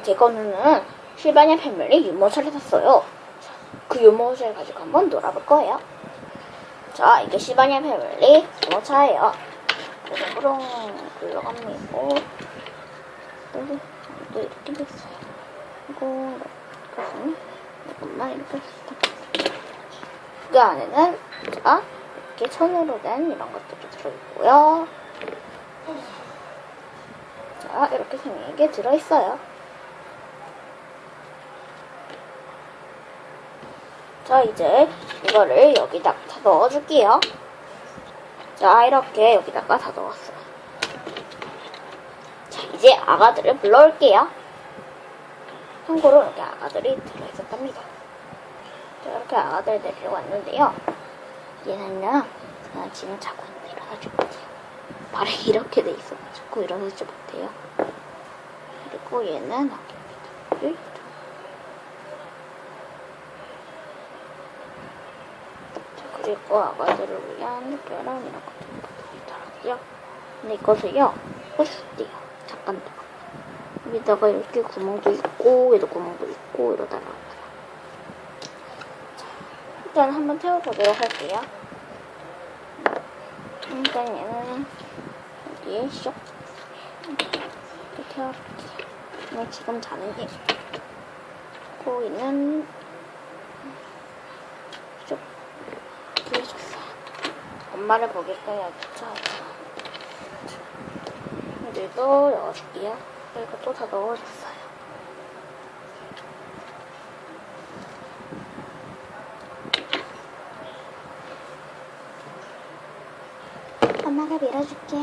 제거는 실바니아 패밀리 유모차를 샀어요. 그 유모차를 가지고 한번 놀아볼 거예요. 자, 이게 실바니아 패밀리 유모차예요. 그래서 굴러갑니다. 또 이렇게 됐어요. 이거 이렇게 이것만 이렇게 했어. 그 안에는 자 이렇게 천으로 된 이런 것들이 들어있고요. 자 이렇게 생긴 게 들어있어요. 자 이제 이거를 여기다 다 넣어줄게요. 자 이렇게 여기다가 다 넣었어요. 자 이제 아가들을 불러올게요. 참고로 이렇게 아가들이 들어있었답니다. 자, 이렇게 아가들 데리러 왔는데요. 얘는요, 아, 지금 자고 있는데 일어나지 못해요. 발이 이렇게 돼 있어가지고 일어나지 못해요. 그리고 얘는 아기입니다. 자, 그리고 아가들을 위한 특별한 이런 것들이 있더라고요. 근데 이것을요, 꽂을게요. 잠깐 더. 여기다가 이렇게 구멍도 있고, 얘도 구멍도 있고, 이러더라고요. 자, 일단 한번 태워보도록 할게요. 일단 얘는 여기에 쏙 이렇게 태워볼게요. 지금 자는 게 고이는 쏙 보여줬어요. 엄마를 보게끔 해야겠죠. 얘들도 넣어줄게요. 그리고 또다 넣어줬어요. 엄마가 밀어줄게.